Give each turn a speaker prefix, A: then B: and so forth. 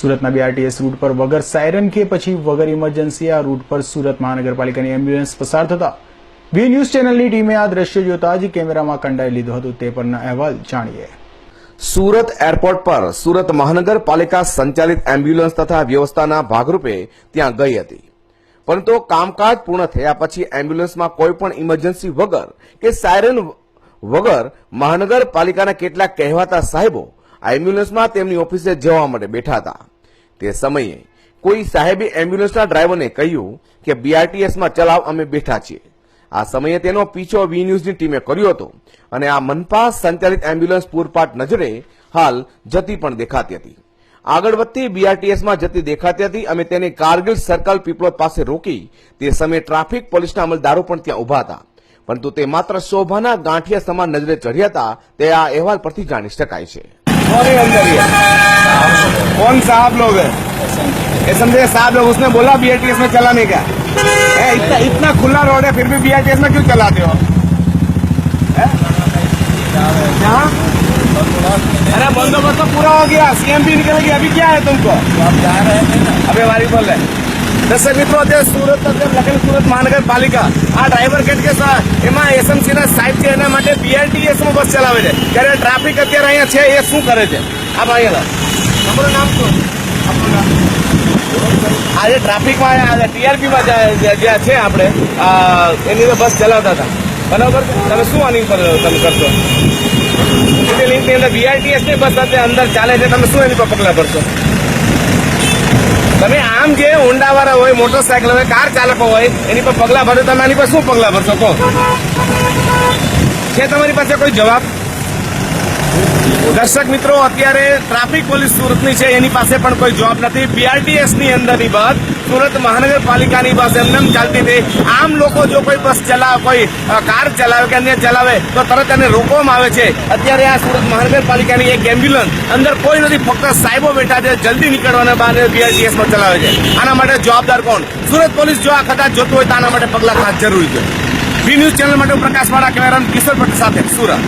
A: સુરતના BRTS route પર વગર સાયરન કે પછી વગર ઇમરજન્સી આ રૂટ પર સુરત મહાનગરપાલિકાની એમ્બ્યુલન્સ પસાર થતા. વી ન્યૂઝ ચેનલની ટીમે આ દ્રશ્ય જોતા જ કેમેરામાં કંડાઈ લીધો હતો તે પરના અહેવાલ જાણીએ.
B: સુરત એરપોર્ટ પર સુરત મહાનગરપાલિકા સંચાલિત એમ્બ્યુલન્સ તથા વ્યવસ્થાના ભાગરૂપે ત્યાં ગઈ હતી. પરંતુ કામકાજ પૂર્ણ થયા પછી એમ્બ્યુલન્સમાં કોઈ પણ ઇમરજન્સી વગર કે સાયરન વગર મહાનગરપાલિકાના કેટલાક કહેવાતા સાહેબો આ એમ્બ્યુલન્સમાં તેમની ઓફિસે જવા માટે બેઠા હતા. તે સમયે કોઈ સાહેબે એમ્બ્યુલન્સના ડ્રાઈવરને કહ્યું કે બીઆરટીએસમાં ચલાવ, અમે બેઠા છીએ. આ સમયે તેનો પીછો વી ન્યૂઝની ટીમે કર્યો હતો અને આ મનપા સંચાલિત એમ્બ્યુલન્સ પૂરપાટ નજરે હાલ જતી પણ દેખાતી હતી. આગળ વધતી બીઆરટીએસમાં જતી દેખાતી હતી અમે તેને કારગિલ સર્કલ પીપળોદ પાસે રોકી તે સમયે ટ્રાફિક પોલીસના અમલદારો પણ ત્યાં ઊભા હતા. પરંતુ તે માત્ર શોભાના ગાંઠિયા સમાન નજરે ચઢ્યા હતા, તે આ અહેવાલ પરથી જાણી શકાય છે.
C: कौन है अंदर ये कौन साहब लोग है ये समझे साहब लोग उसने बोला बीआरटीएस में चलाने का है इतना इतना खुला रोड है फिर भी बीआरटीएस में क्यों चलाते हो है? यहाँ अरे बंदोबस्त तो पूरा हो गया सीएम भी निकलेगी अभी क्या है तुमको अबे वारी बोल रहे દર્શક મિત્રો અત્યારે સુરત અત્યારે લખેલ સુરત મહાનગરપાલિકા આ ડ્રાઈવર ગેટ કે સા- એમાં એસએમસી ના સાહેબ છે એના માટે બીઆરટીએસ માં બસ ચલાવે છે ત્યારે ટ્રાફિક અત્યારે અહીંયા છે એ શું કરે છે આ ભાઈ હેલો. તમારું નામ શું? આપણું નામ? આજે ટ્રાફિકમાં ટીઆરપીમાં જ્યાં છે આપણે એની તો બસ ચલાવતા હતા. બરાબર? તમે શું આની પર તમે કરશો? લિંકની અંદર બીઆરટીએસની બસ અત્યારે અંદર ચાલે છે, તમે શું એની પર પગલા ભરશો? તમે આમ જે ઊંડાવાળા હોય મોટરસાયકલ હોય કાર ચાલકો હોય, એની પર પગલા ભરો, તમે આની પર શું પગલા ભરશો? કહો. છે તમારી પાસે કોઈ જવાબ? દર્શક મિત્રો, અત્યારે ટ્રાફિક પોલીસ સુરતની છે, એની પાસે પણ કોઈ જવાબ નથી. બીઆરટીએસની અંદરની બસ સુરત મહાનગરપાલિકાની બસ એમને ચાલતી હતી. આમ લોકો જો કોઈ બસ ચલાવે કોઈ કાર ચલાવે કે અન્ય ચલાવે, તો તરત એને રોકવામાં આવે છે. અત્યારે આ સુરત મહાનગરપાલિકાની એક એમ્બ્યુલન્સ અંદર કોઈ નથી, ફક્ત સાહેબો બેઠા છે, જલ્દી નીકળવાના બહાને બીઆરટીએસમાં ચલાવે છે. આના માટે જવાબદાર કોણ? સુરત પોલીસ જો આ કદાચ જોતું હોય, તો આના માટે પગલાં ખાસ જરૂરી છે. બી ન્યૂઝ ચેનલ માટે પ્રકાશવાળા પ્રકાશ વાળા કેમેરામેન કિશોર ભટ્ટ સાથે સુરત.